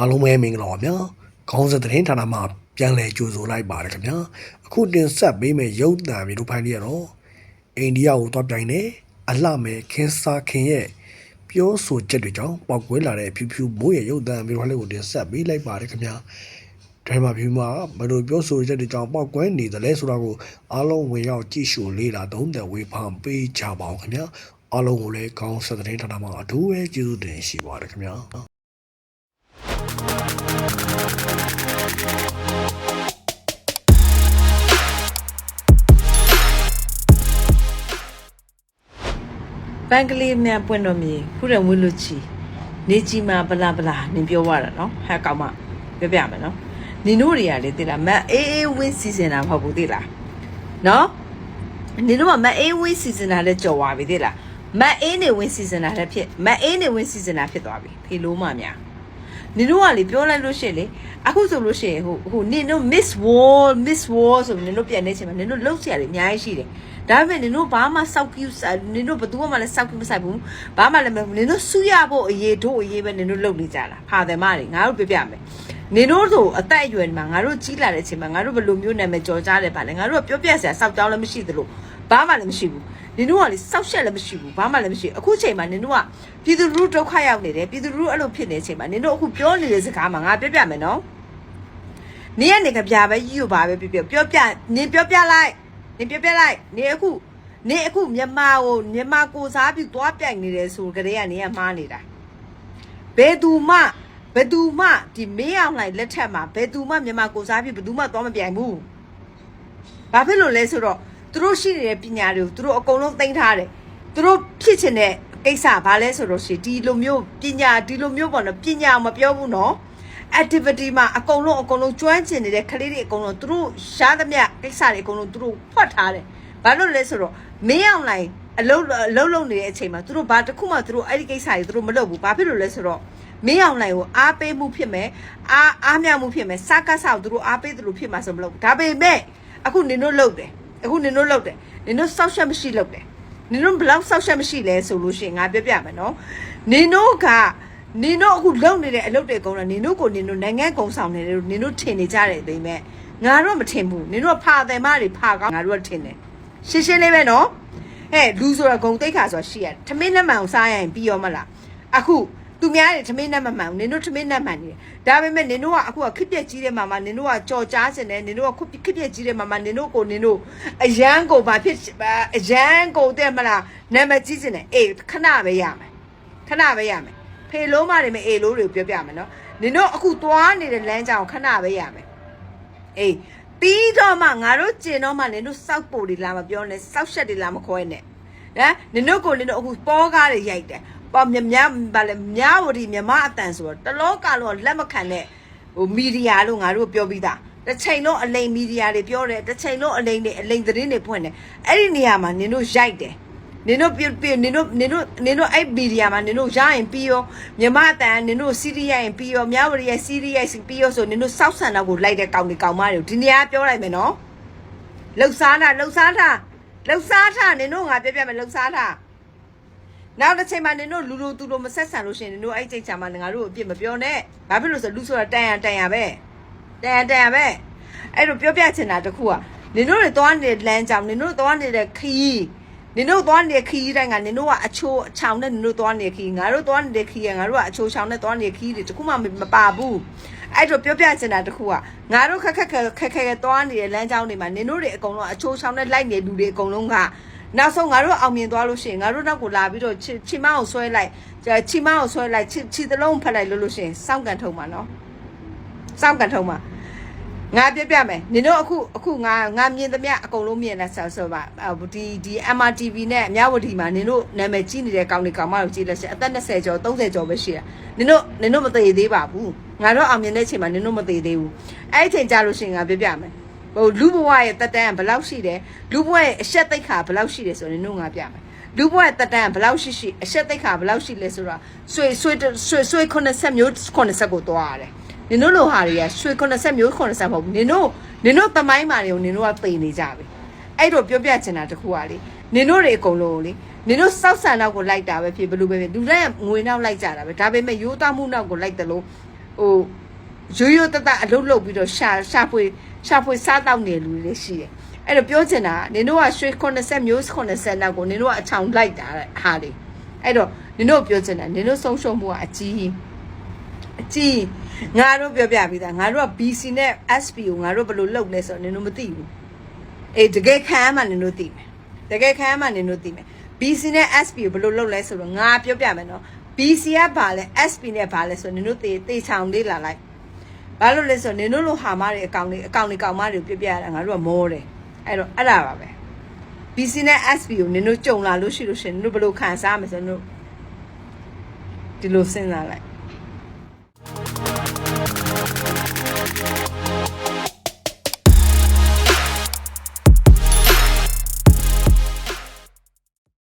အားလုံးပဲမင်္ဂလာပါဗျာခေါင်းစသတင်းဌာနမှာပြန်လည်ကြိုဆိုလိုက်ပါတယ်ခင်ဗျာအခုတင်ဆက်ပေးမယ့်ရုပ်သံမျိုးတို့ဖိုင်လေးရတော့အိန္ဒိယကိုတွားပြိုင်နေအလှမဲ့ခင်းစားခင်ရဲ့ပြောဆိုချက်တွေကြောင့်ပောက်ကွဲလာတဲ့ဖြူဖြူမိုးရဲ့ရုပ်သံမျိုးတို့ဖိုင်လေးကိုတင်ဆက်ပေးလိုက်ပါတယ်ခင်ဗျာဒိုင်မာဖြူမှာဘယ်လိုပြောဆိုချက်တွေကြောင့်ပောက်ကွဲနေသလဲဆိုတာကိုအားလုံးဝင်ရောက်ကြည့်ရှုလေ့လာသုံးသပ်ဝေဖန်ပေးကြပါအောင်ခင်ဗျာအားလုံးကိုလည်းခေါင်းစသတင်းဌာနမှာအထူးပဲကျေးဇူးတင်ရှိပါတယ်ခင်ဗျာ ဘန်ကလေးမြန်ပွင့်တော်မြေခုရဝင်းလူချီနေကြီးမှာဗလာဗလာနင်ပြောရတာနော်ဟဲ့ကောင်မပြောပြမယ်နော်နင်တို့တွေကလေတိလားမတ်အေးအေးဝင်းစီစဉ်တာမဟုတ်ဘူးတိလားနော်နင်တို့ကမတ်အေးဝင်းစီစဉ်တာလည်းကြော်သွားပြီတိလားမတ်အေးနေဝင်းစီစဉ်တာလည်းဖြစ်မတ်အေးနေဝင်းစီစဉ်တာဖြစ်သွားပြီဖေလို့မများ နင်တို့ကလေပြောလိုက်လို့ရှိရင်လေအခုဆိုလို့ရှိရင်ဟိုဟိုနင်တို့ Miss World Miss World ဆိုနင်တို့ပြန်နေချိန်မှာနင်တို့လှုပ်ရှားတယ်အများကြီးရှိတယ်ဒါပေမဲ့နင်တို့ဘာမှစောက်ကူးနင်တို့ဘယ်သူမှလည်းစောက်ကူးမဆိုင်ဘူးဘာမှလည်းမနင်တို့ဆူရဖို့အရေးတို့အရေးပဲနင်တို့လှုပ်နေကြတာဖာတယ်မတွေငါတို့ပြပြမယ်နင်တို့ဆိုအသက်အရွယ်မှာငါတို့ကြီးလာတဲ့အချိန်မှာငါတို့ဘယ်လိုမျိုးနာမည်ကြော်ကြားတယ်ဗာလဲငါတို့ကပြောပြစရာစောက်ကြောင်းလည်းမရှိသလိုဘာမှလည်းမရှိဘူး နင်တို့ကလေစောက်ရှက်လည်းမရှိဘူးဘာမှလည်းမရှိဘူးအခုချိန်မှာနင်တို့ကပြည်သူလူထုဒုက္ခရောက်နေတယ်ပြည်သူလူထုအဲ့လိုဖြစ်နေတဲ့အချိန်မှာနင်တို့အခုပြောနေတဲ့စကားမှာငါပြပြမယ်နော်နင်းကနေကပြပဲကြီးကိုပါပဲပြောပြောပြောပြနင်းပြောပြလိုက်နင်းပြောပြလိုက်နင်းအခုနင်းအခုမြန်မာကိုမြန်မာကိုစားပြီးသွားပြိုင်နေတယ်ဆိုကြတဲ့ကနေကမှားနေတာဘယ်သူမှဘယ်သူမှဒီမေးအောင်လိုက်လက်ထက်မှာဘယ်သူမှမြန်မာကိုစားပြီးဘယ်သူမှသွားမပြိုင်ဘူးဘာဖြစ်လို့လဲဆိုတော့ သူတို့ရှိနေတဲ့ပညာတွေကိုသူတို့အကုန်လုံးသိမ်းထားတယ်သူတို့ဖြစ်ချင်တဲ့ကိစ္စဘာလဲဆိုတော့ရှိဒီလိုမျိုးပညာဒီလိုမျိုးပေါ့နော်ပညာမပြောဘူးနော် activity မှာအကုန်လုံးအကုန်လုံးကျွမ်းကျင်နေတဲ့ကလေးတွေအကုန်လုံးသူတို့ရှားသမျှကိစ္စတွေအကုန်လုံးသူတို့ဖွက်ထားတယ်။ဘာလို့လဲဆိုတော့မင်းအောင်လိုင်းအလုံးအလုံးလုံးနေတဲ့အချိန်မှာသူတို့ဘာတစ်ခုမှသူတို့အဲ့ဒီကိစ္စတွေသူတို့မလုပ်ဘူး။ဘာဖြစ်လို့လဲဆိုတော့မင်းအောင်လိုင်းကိုအားပေးမှုဖြစ်မယ်။အားအားမြမှုဖြစ်မယ်။စကားဆောက်သူတို့အားပေးသူတို့ဖြစ်မှာဆိုမလုပ်ဘူး။ဒါပေမဲ့အခုနင်တို့လုပ်တယ်။ အခုနင်တို့လုပ်တယ်။နင်တို့စောက်ရှက်မရှိလုပ်တယ်။နင်တို့ဘလောက်စောက်ရှက်မရှိလဲဆိုလို့ရှိရင်ငါပြောပြမယ်နော်။နင်တို့ကနင်တို့အခုလုံနေတဲ့အလုပ်တွေအကုန်လုံးနင်တို့ကိုနင်တို့နိုင်ငံကုံဆောင်နေတယ်လို့နင်တို့ထင်နေကြတယ်ဒါပေမဲ့ငါတို့မထင်ဘူးနင်တို့ကဖာတယ်မတွေဖာကောင်းငါတို့ကထင်တယ်ရှင်းရှင်းလေးပဲနော်ဟဲ့လူဆိုတာဂုံတိတ်ခါဆိုတာရှိရတယ်ထမင်းနဲ့မှန်အောင်စားရရင်ပြီးရောမလားအခု သူများတွေထမင်းနဲ့မမှန်ဘူးနင်တို့ထမင်းနဲ့မှန်နေတယ်ဒါပေမဲ့နင်တို့ကအခုကခစ်ပြက်ကြီးတဲ့မှာမှာနင်တို့ကကြော်ကြားစင်တယ်နင်တို့ကခစ်ပြက်ကြီးတဲ့မှာမှာနင်တို့ကိုနင်တို့အရန်ကိုဘာဖြစ်အရန်ကိုတဲ့မလားနာမည်ကြီးစင်တယ်အေးခဏပဲရမယ်ခဏပဲရမယ်ဖေလုံးမတွေမအေလို့တွေပြောပြမယ်နော်နင်တို့အခုသွားနေတဲ့လမ်းကြောင်ခဏပဲရမယ်အေးပြီးတော့မှငါတို့ကျင်တော့မှနင်တို့စောက်ပိုတွေလာမပြောနဲ့စောက်ရှက်တွေလာမခွဲနဲ့နော်နင်တို့ကိုနင်တို့အခုပေါ်ကားတွေရိုက်တယ် ပေါ့မြမြဘာလဲမြဝတီမြမအတန်ဆိုတော့တလောကလုံးလက်မခံတဲ့ဟိုမီဒီယာလို့ငါတို့ပြောပြီးသားတစ်ချိန်လုံးအလိမ်မီဒီယာတွေပြောတယ်တစ်ချိန်လုံးအလိမ်တွေအလိမ်သတင်းတွေဖွင့်တယ်အဲ့ဒီနေရာမှာနင်တို့ရိုက်တယ်နင်တို့ပြပြနင်တို့နင်တို့နင်တို့အဲ့မီဒီယာမှာနင်တို့ရရင်ပြီးရောမြမအတန်နင်တို့စီးရီးရရင်ပြီးရောမြဝရီရဲ့စီးရီးရိုက်ပြီးရောဆိုနင်တို့စောက်ဆန်တော့ကိုလိုက်တဲ့ကောင်တွေကောင်မတွေကိုဒီနေရာပြောလိုက်မယ်နော်လှုပ်ရှားတာလှုပ်ရှားတာလှုပ်ရှားတာနင်တို့ငါပြပြမယ်လှုပ်ရှားတာ နောက်တစ်ချိန်မှာနင်တို့လူလူသူလူမဆက်ဆံလို့ရှိရင်နင်တို့အဲ့ချိန်ချာမှာငါတို့အပြစ်မပြောနဲ့ဘာဖြစ်လို့ဆိုလူဆိုတာတန်ရတန်ရပဲတန်ရတန်ရပဲအဲ့လိုပြောပြချင်တာတခုကနင်တို့တွေသွားနေတဲ့လမ်းကြောင်နင်တို့သွားနေတဲ့ခီးနင်တို့သွားနေတဲ့ခီးတိုင်းကနင်တို့ကအချိုးအချောင်နဲ့နင်တို့သွားနေတဲ့ခီးငါတို့သွားနေတဲ့ခီးကငါတို့ကအချိုးချောင်နဲ့သွားနေတဲ့ခီးတွေတခုမှမပါဘူးအဲ့တော့ပြောပြချင်တာတခုကငါတို့ခက်ခက်ခက်ခက်ခက်သွားနေတဲ့လမ်းကြောင်းတွေမှာနင်တို့တွေအကုန်လုံးအချိုးချောင်နဲ့လိုက်နေလူတွေအကုန်လုံးက နောက်ဆုံးငါတို့အောင်မြင်သွားလို့ရှိရင်ငါတို့နောက်ကိုလာပြီးတော့ချီမအောင်ဆွဲလိုက်ချီမအောင်ဆွဲလိုက်ချီသလုံးဖက်လိုက်လို့လို့ရှိရင်စောင့်ကန်ထုံမှာနော်စောင့်ကန်ထုံမှာငါပြပြမယ်နင်တို့အခုအခုငါငါမြင်သမျှအကုန်လုံးမြင်လဲဆိုဆိုပါဒီဒီ MRTV နဲ့အများဝတီမှာနင်တို့နာမည်ကြီးနေတဲ့ကောင်းတွေကောင်မတို့ကြီးလက်ရှိအသက်20ကျော်30ကျော်ပဲရှိတာနင်တို့နင်တို့မသေးသေးပါဘူးငါတို့အောင်မြင်တဲ့အချိန်မှာနင်တို့မသေးသေးဘူးအဲ့ဒီအချိန်ကြာလို့ရှိရင်ငါပြပြမယ် ဟိုလူဘဝရဲ့တက်တန်းဘယ်လောက်ရှိတယ်လူဘဝရဲ့အဆက်သိက္ခာဘယ်လောက်ရှိတယ်ဆိုရင်နင်တို့ငါပြမယ်လူဘဝရဲ့တက်တန်းဘယ်လောက်ရှိရှိအဆက်သိက္ခာဘယ်လောက်ရှိလဲဆိုတော့ဆွေဆွေဆွေဆွေ90မျိုး90ကိုသွားရတယ်နင်တို့လိုဟာတွေကရွှေ90မျိုး90မဟုတ်ဘူးနင်တို့နင်တို့တမိုင်းမာတွေကိုနင်တို့ကသိနေကြပြီအဲ့တော့ပြောပြချင်တာတခုကလေနင်တို့တွေအကုန်လုံးလေနင်တို့စောက်ဆန်နောက်ကိုလိုက်တာပဲဖြစ်ဘလို့ပဲဖြစ်လူတိုင်းကငွေနောက်လိုက်ကြတာပဲဒါပေမဲ့ရိုးသားမှုနောက်ကိုလိုက်တယ်လို့ဟိုရိုးရိုးတတအလုပ်လုပ်ပြီးတော့ရှာရှာဖွေ ရှာဖွေစားတောက်နေလူတွေရှိတယ်အဲ့တော့ပြောချင်တာကနင်တို့ကရွှေ80မျိုး80နောက်ကိုနင်တို့ကအချောင်လိုက်တာတဲ့ဟာတွေအဲ့တော့နင်တို့ပြောချင်တာနင်တို့ဆုံးရှုံးမှုကအကြီးကြီးအကြီးငါတို့ပြောပြပြီးသားငါတို့က BC နဲ့ SP ကိုငါတို့ဘယ်လိုလုပ်လဲဆိုတော့နင်တို့မသိဘူးအေးတကယ်ခံမှနင်တို့သိမယ်တကယ်ခံမှနင်တို့သိမယ် BC နဲ့ SP ကိုဘယ်လိုလုပ်လဲဆိုတော့ငါပြောပြမယ်နော် BC ကဘာလဲ SP နဲ့ဘာလဲဆိုတော့နင်တို့တေတေချောင်လေးလာလိုက် ဘာလို့လဲဆိုတော့နင်တို့လိုဟာမတွေအကောင်တွေအကောင်တွေကောင်မတွေကိုပြပြရတာငါတို့ကမောတယ်အဲ့တော့အဲ့ဒါပါပဲ BC နဲ့ SP ကိုနင်တို့ကြုံလာလို့ရှိလို့ရှရင်နင်တို့ဘယ်လိုခံစားမလဲဆိုတော့နင်တို့ဒီလိုစဉ်းစားလိုက်